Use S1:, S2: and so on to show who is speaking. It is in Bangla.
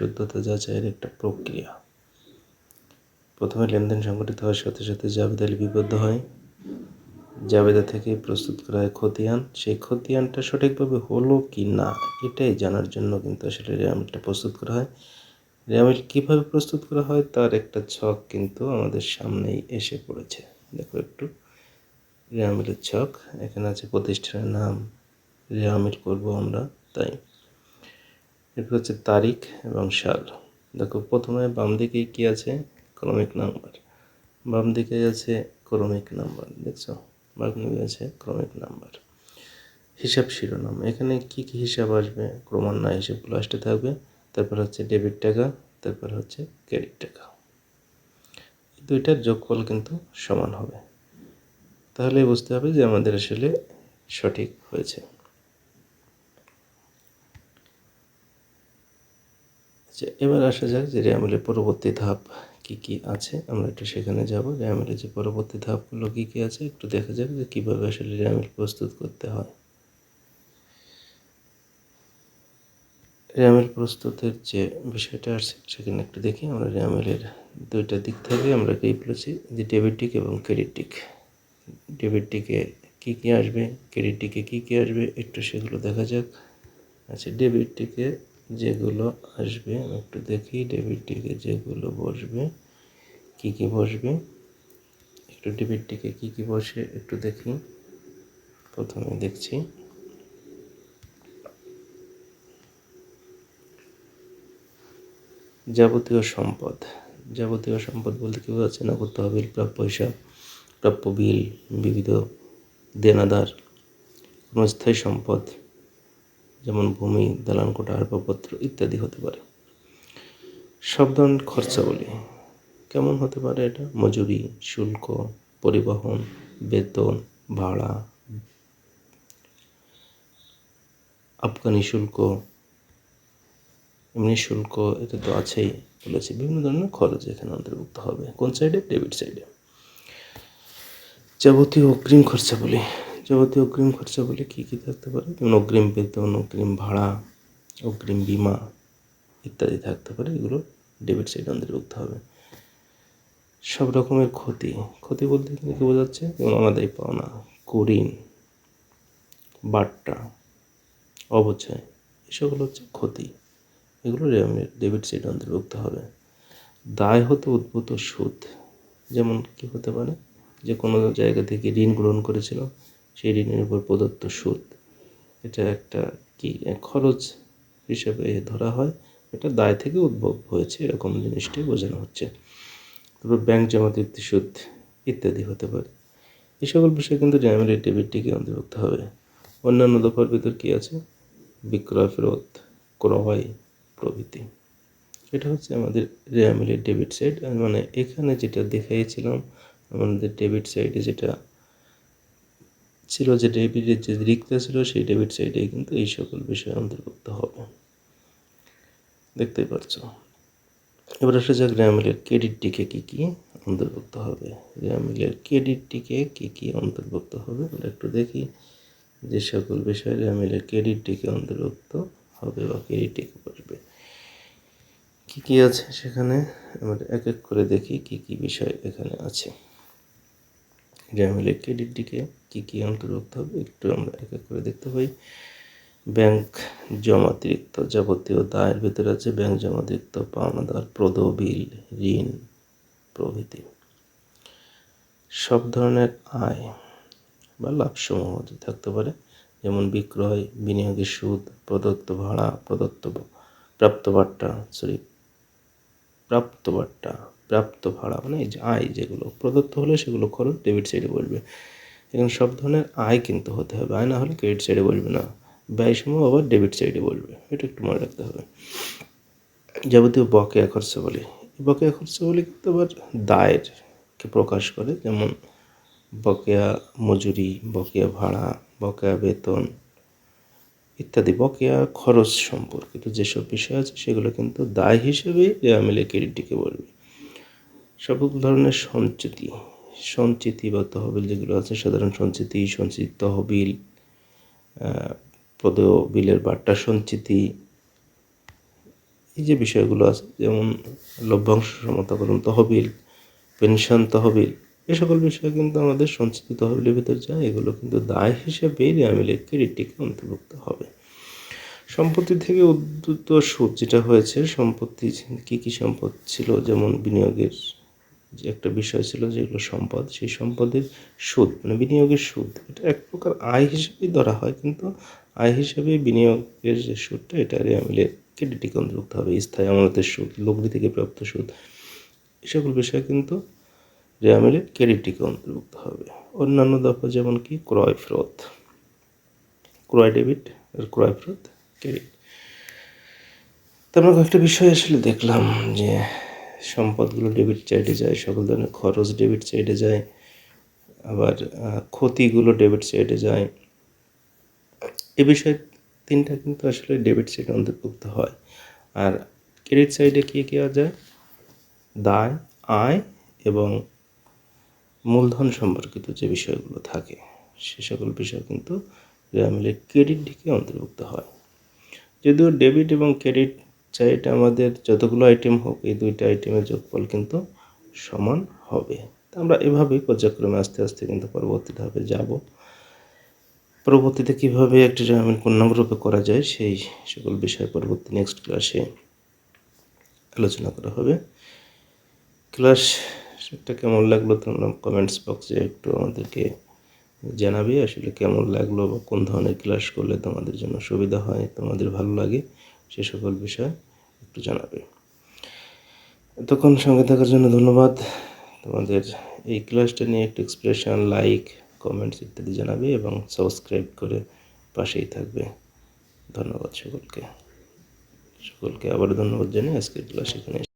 S1: শুদ্ধতা যাচাইয়ের একটা প্রক্রিয়া। প্রথমে লেনদেন সংগঠিত হওয়ার সাথে সাথে জাবেদা লিপিবদ্ধ হয়। জাবেদা থেকে প্রস্তুত করা হয় খতিয়ান। সেই খতিয়ানটা সঠিকভাবে হলো কি না, এটাই জানার জন্য কিন্তু আসলে রেয়ামিলটা প্রস্তুত করা হয়। রেয়ামিল কীভাবে প্রস্তুত করা হয় তার একটা ছক কিন্তু আমাদের সামনেই এসে পড়েছে। দেখো একটু। রেয়ামিলের ছক। এখানে আছে প্রতিষ্ঠানের নাম। রেয়ামিল করব আমরা, তাই। এরপর হচ্ছে তারিখ এবং সাল। দেখো, প্রথমে বাম দিকে কী আছে? ক্রমিক নাম্বার। বাম দিকে আছে ক্রমিক নাম্বার, দেখছ? বাম আছে ক্রমিক নাম্বার। হিসাব শিরোনাম। এখানে কি কি হিসাব আসবে? ক্রমান্বয় হিসাবগুলো আসতে থাকবে। তারপর হচ্ছে ডেবিট টাকা, তারপর হচ্ছে ক্রেডিট টাকা। দুইটার যোগফল কিন্তু সমান হবে। তাহলে বুঝতে হবে যে আমাদের আসলে সঠিক হয়েছে। আচ্ছা এবার আসা যাক যে র্যামেলের পরবর্তী ধাপ কি কি আছে। আমরা একটু সেখানে যাব। র্যামেলের যে পরবর্তী ধাপগুলো কি কি আছে, একটু দেখা যাক যে কীভাবে আসলে র্যামেল প্রস্তুত করতে হয়। র্যামেল প্রস্তুতের যে বিষয়টা আছে, সেখানে একটু দেখি। আমরা র্যামেলের দুইটা দিক থেকে আমরা কি বলেছি? যে ডেবিট টিক এবং ক্রেডিট টিক ডেবিট টিকে কী কী আসবে ক্রেডিট টিকে কী কী আসবে, একটু সেগুলো দেখা যাক। আচ্ছা ডেবিট টিকে যেগুলো আসবে একটু দেখি ডেবিট টিকে যেগুলো বসবে, কী কী বসবে? একটু ডেবিট টিকে কী কী বসে একটু দেখি। প্রথমে দেখছি। যাবতীয় সম্পদ। যাবতীয় সম্পদ বলতে কী বোঝাচ্ছে? নগদ তহবিল, প্রাপ্য হিসাব, প্রাপ্য বিল, বিবিধ দেনাদার, কোনো স্থায়ী সম্পদ যেমন ভূমি, দালান কোঠা, আসবাবপত্র ইত্যাদি হতে পারে। সব ধরনের খরচাবলী কেমন হতে পারে এটা? মজুরি, শুল্ক, পরিবহন, বেতন, ভাড়া, আফগানি শুল্ক, এমনি শুল্ক এটা তো আছেই বলেছি। বিভিন্ন ধরনের খরচ এখানে অন্তর্ভুক্ত হবে। কোন সাইডে ডেবিট সাইডে যাবতীয় অগ্রিম খরচাবলী যাবতীয় অগ্রিম খরচা বলে কী কী থাকতে পারে? যেমন অগ্রিম বেতন, অগ্রিম ভাড়া, অগ্রিম বিমা ইত্যাদি থাকতে পারে। এগুলো ডেবিট সাইড অন্তর্ভুক্ত হবে। সব রকমের ক্ষতি। ক্ষতি বলতে এখানে কী বোঝাচ্ছে? যেমন আমাদের পাওনা কুরিন বাট্টা, অবচয়, এসবগুলো হচ্ছে ক্ষতি। এগুলো ডেবিট সাইড অন্তর্ভুক্ত হবে। দায় হতে উদ্ভূত সুদ। যেমন কি হতে পারে? যে কোনো জায়গা থেকে ঋণ গ্রহণ করেছিল সেই ঋণের উপর প্রদত্ত সুদ। এটা একটা কি, খরচ হিসেবে ধরা হয়। এটা দায় থেকে উদ্ভব হয়েছে, এরকম জিনিসটাই বোঝানো হচ্ছে। তারপর ব্যাংক জমাতিত্ব সুদ ইত্যাদি হতে পারে। এই সকল বিষয়ে কিন্তু ড্যামের ডেবিটটিকে অন্তর্ভুক্ত হবে। অন্যান্য দফার ভিতর কী আছে? বিক্রয়, ফেরত, ক্রয় প্রভৃতি। এটা হচ্ছে আমাদের রেয়ামিলের ডেবিট সাইড। মানে এখানে যেটা দেখাইছিলাম আমাদের ডেবিট সাইডে যেটা ছিল, যে ডেবিটের যে রিক্তা ছিল, সেই ডেবিট সাইডে কিন্তু এই সকল বিষয় অন্তর্ভুক্ত হবে। দেখতেই পাচ্ছ এবার আসা যাক র্যামিলের ক্রেডিট টিকে কী কী অন্তর্ভুক্ত হবে। র্যামিলের ক্রেডিট টিকে কী কী অন্তর্ভুক্ত হবে আমরা একটু দেখি যে সকল বিষয় র্যামিলের ক্রেডিট টিকে অন্তর্ভুক্ত হবে বা ক্রেডিট টিকে বসবে। কী কী আছে সেখানে? আমরা এক এক করে দেখি কী কী বিষয় এখানে আছে। র্যামিলের ক্রেডিট টিকে কী কী অন্তর্ভুক্ত হবে একটু আমরা এক এক করে দেখতে পাই। ব্যাংক জমাতিরিক্ত যাবতীয় দায়ের ভিতরে আছে। ব্যাংক জমাতিরিক্ত পাওনাদার, প্রদ, বিল, ঋণ প্রভৃতি। সব ধরনের আয় বা লাভসমূহ থাকতে পারে, যেমন বিক্রয়, বিনিয়োগের সুদ, প্রদত্ত ভাড়া, প্রদত্ত প্রাপ্ত বাট্টা সরি প্রাপ্ত বাট্টা প্রাপ্ত ভাড়া মানে আয় যেগুলো, প্রদত্ত হলে সেগুলো খরচ ডেবিট সাইডে বসবে। এখানে সব ধরনের আয় কিন্তু হতে হবে, আয় না হলে ক্রেডিট সাইডে বসবে না। ব্যয় সময় আবার ডেবিট সাইডে বসবে, এটা একটু মনে রাখতে হবে। যাবতীয় বকেয়া খরচা বলি বকেয়া খরচা বলি কিন্তু আবার দায়েরকে প্রকাশ করে, যেমন বকেয়া মজুরি, বকেয়া ভাড়া, বকেয়া বেতন ইত্যাদি, বকেয়া খরচ সম্পর্কিত যেসব বিষয় আছে সেগুলো কিন্তু দায় হিসেবেই রেয়ামিলে ক্রেডিটটিকে বলবে সব ধরনের সঞ্চিতি সঞ্চিতি বা তহবিল যেগুলো আছে, সাধারণ সঞ্চিতি, সঞ্চিত তহবিল পদ বিলের বাট্টা সঞ্চিতি, এই যে বিষয়গুলো আছে, যেমন লভ্যাংশ সমতাকরণ তহবিল, পেনশন তহবিল, এ সকল বিষয় কিন্তু আমাদের সঞ্চিত তহবিলের ভিতর যায়, এগুলো কিন্তু দায় হিসেবে রেয়ামিলের ক্রেডিটটিকে অন্তর্ভুক্ত হবে। সম্পত্তি থেকে উদ্ভূত সুদ যেটা হয়েছে, সম্পত্তি কী কী সম্পদ ছিল, যেমন বিনিয়োগের যে একটা বিষয় ছিল যেগুলো সম্পদ, সেই সম্পদের সুদ মানে বিনিয়োগের সুদ, এটা এক প্রকার আয় হিসেবেই ধরা হয়, কিন্তু আয় হিসেবে বিনিয়োগের যে সুদটা, এটা রেয়ামিলে ক্রেডিটটিকে অন্তর্ভুক্ত হবে, স্থায়ী আমানতের সুদ, লগ্নি থেকে প্রাপ্ত সুদ এ সকল বিষয় কিন্তু রেয়ামিলে ক্রেডিটটিকে অন্তর্ভুক্ত হবে। অন্যান্য দফা যেমন কি, ক্রয় ফেরত, ক্রয় ডেবিট আর ক্রয় ফেরত, ক্রেডিট। তো আমরা কয়েকটা বিষয় আসলে দেখলাম যে সম্পদগুলো ডেবিট সাইডে যায়, সকল ধরনের খরচ ডেবিট সাইডে যায়, আবার ক্ষতিগুলো ডেবিট সাইডে যায়। এ বিষয়ে তিনটা কিন্তু আসলে ডেবিট সাইডে অন্তর্ভুক্ত হয়। আর ক্রেডিট সাইডে কী কী যায় দায়, আয় এবং মূলধন সম্পর্কিত যে বিষয়গুলো থাকে, সে সকল বিষয় কিন্তু রেয়ামিলের ক্রেডিট দিকে অন্তর্ভুক্ত হয়। যদিও ডেবিট এবং ক্রেডিট সাইড আমাদের যতগুলো আইটেম হোক, এই দুইটা আইটেমের যোগফল কিন্তু সমান হবে। তা আমরা এভাবেই পর্যায়ক্রমে আস্তে আস্তে কিন্তু পরবর্তী ধাপে যাব। পরবর্তীতে কীভাবে একটি রেয়ামিল পূর্ণাঙ্গরূপে করা যায়, সেই সকল বিষয় পরবর্তী নেক্সট ক্লাসে আলোচনা করা হবে। ক্লাস সেটা কেমন লাগল তোমরা কমেন্টস বক্সে একটু আমাদেরকে জানাবে, আসলে কেমন লাগল বা কোন ধরনের ক্লাস করলে তোমাদের জন্য সুবিধা হয়, তোমাদের ভালো লাগে, সে সকল বিষয়। একটু জানাবে এতক্ষণ সঙ্গে থাকার জন্য ধন্যবাদ। তোমাদের এই ক্লাসটা নিয়ে একটু এক্সপ্রেশন লাইক কমেন্টস ইত্যাদি জানাবে এবং সাবস্ক্রাইব করে পাশেই থাকবে। ধন্যবাদ সকলকে। সকলকে আবার ধন্যবাদ জানিয়ে আজকের ক্লাস এখানে